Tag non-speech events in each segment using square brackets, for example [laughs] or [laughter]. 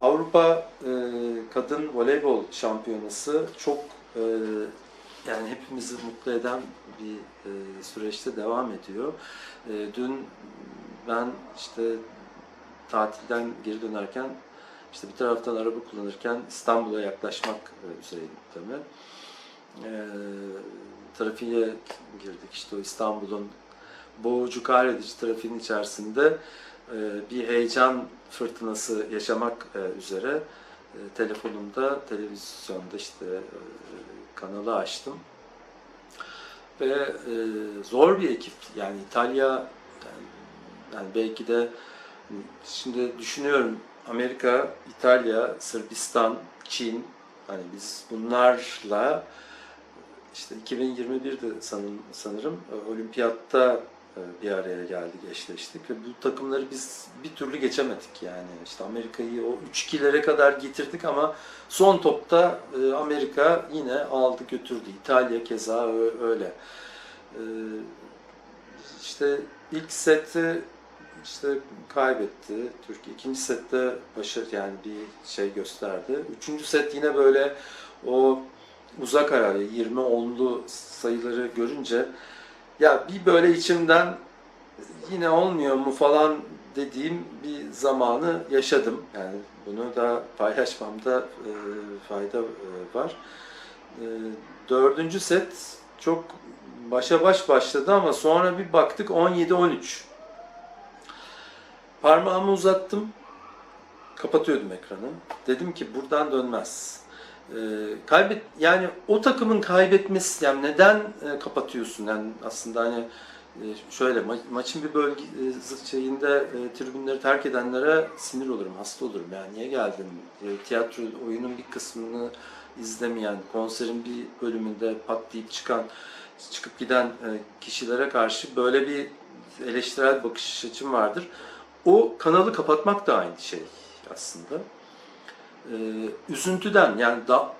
Avrupa e, Kadın Voleybol Şampiyonası çok e, yani hepimizi mutlu eden bir e, süreçte devam ediyor. E, dün ben işte tatilden geri dönerken işte bir taraftan araba kullanırken İstanbul'a yaklaşmak e, üzereydim tabii. E, trafiğe girdik işte o İstanbul'un boğucu kahredici trafiğin içerisinde bir heyecan fırtınası yaşamak e, üzere e, telefonumda, televizyonda işte e, kanalı açtım. Ve e, zor bir ekip. Yani İtalya yani, belki de şimdi düşünüyorum Amerika, İtalya, Sırbistan, Çin hani biz bunlarla işte 2021'de sanırım, e, olimpiyatta e, bir araya geldik, eşleştik ve bu takımları biz bir türlü geçemedik yani. işte Amerika'yı o 3-2'lere kadar getirdik ama son topta e, Amerika yine aldı götürdü. İtalya keza öyle. E, işte ilk seti işte kaybetti Türkiye. İkinci sette başarı yani bir şey gösterdi. Üçüncü set yine böyle o uzak araya 20-10'lu sayıları görünce ya bir böyle içimden yine olmuyor mu falan dediğim bir zamanı yaşadım. Yani bunu da paylaşmamda e, fayda e, var. E, dördüncü set çok başa baş başladı ama sonra bir baktık 17-13. Parmağımı uzattım. Kapatıyordum ekranı. Dedim ki buradan dönmez. Ee, kaybet yani o takımın kaybetmesi yani neden e, kapatıyorsun yani aslında hani e, şöyle ma- maçın bir bölge e, şeyinde e, tribünleri terk edenlere sinir olurum, hasta olurum. Yani niye geldin? E, tiyatro oyunun bir kısmını izlemeyen, konserin bir bölümünde patlayıp çıkan, çıkıp giden e, kişilere karşı böyle bir eleştirel bakış açım vardır. O kanalı kapatmak da aynı şey aslında. Ee, üzüntüden yani da,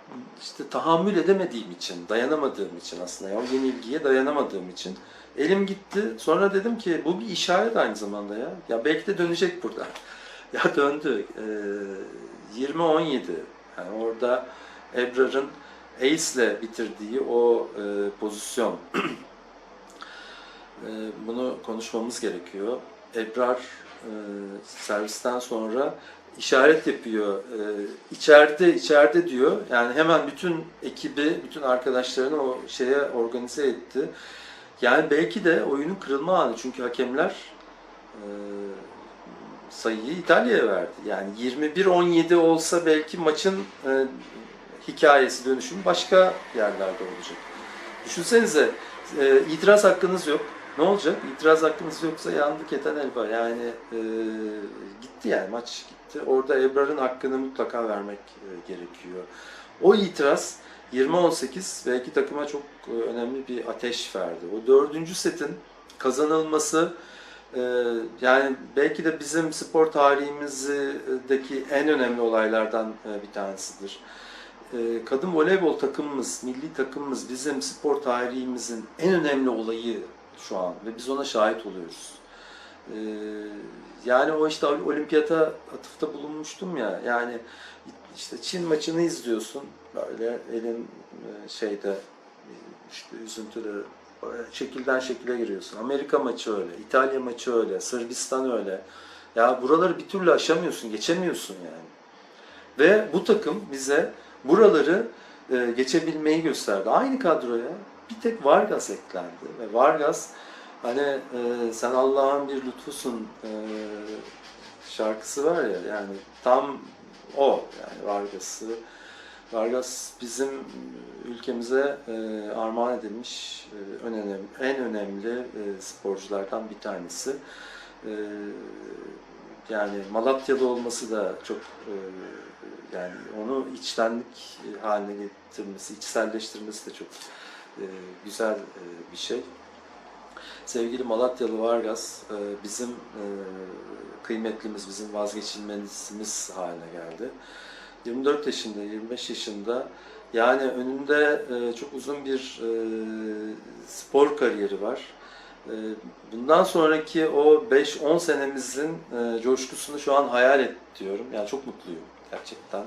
işte tahammül edemediğim için, dayanamadığım için aslında ya o yenilgiye dayanamadığım için elim gitti. Sonra dedim ki bu bir işaret aynı zamanda ya. Ya belki de dönecek burada. [laughs] ya döndü. Ee, 20-17 yani orada Ebrar'ın Ace'le bitirdiği o e, pozisyon. [clears throat] E, bunu konuşmamız gerekiyor. Ebrar e, servisten sonra işaret yapıyor. E, içeride içeride diyor. Yani hemen bütün ekibi, bütün arkadaşlarını o şeye organize etti. Yani belki de oyunun kırılma anı. Çünkü hakemler e, sayıyı İtalya'ya verdi. Yani 21-17 olsa belki maçın e, hikayesi, dönüşümü başka yerlerde olacak. Düşünsenize e, itiraz hakkınız yok. Ne olacak? İtiraz hakkınız yoksa yandı keten elba. Yani e, gitti yani maç gitti. Orada Ebrar'ın hakkını mutlaka vermek e, gerekiyor. O itiraz 20-18 belki takıma çok e, önemli bir ateş verdi. O dördüncü setin kazanılması e, yani belki de bizim spor tarihimizdeki en önemli olaylardan bir tanesidir. Kadın voleybol takımımız, milli takımımız bizim spor tarihimizin en önemli olayı şu an ve biz ona şahit oluyoruz. Ee, yani o işte olimpiyata atıfta bulunmuştum ya yani işte Çin maçını izliyorsun böyle elin e, şeyde işte üzüntülü şekilden şekile giriyorsun. Amerika maçı öyle, İtalya maçı öyle, Sırbistan öyle. Ya buraları bir türlü aşamıyorsun, geçemiyorsun yani. Ve bu takım bize buraları e, geçebilmeyi gösterdi. Aynı kadroya bir tek Vargas eklendi ve Vargas hani e, sen Allah'ın bir lütfusun e, şarkısı var ya yani tam o yani Vargas'ı Vargas bizim ülkemize e, armağan edilmiş e, önemli, en önemli e, sporculardan bir tanesi. E, yani Malatyalı olması da çok e, yani onu içtenlik haline getirmesi, içselleştirmesi de çok e, güzel e, bir şey. Sevgili Malatyalı Vargas e, bizim e, kıymetlimiz, bizim vazgeçilmezimiz haline geldi. 24 yaşında, 25 yaşında yani önünde e, çok uzun bir spor kariyeri var. Bundan sonraki o 5-10 senemizin coşkusunu şu an hayal et diyorum. Yani çok mutluyum. gerçekten.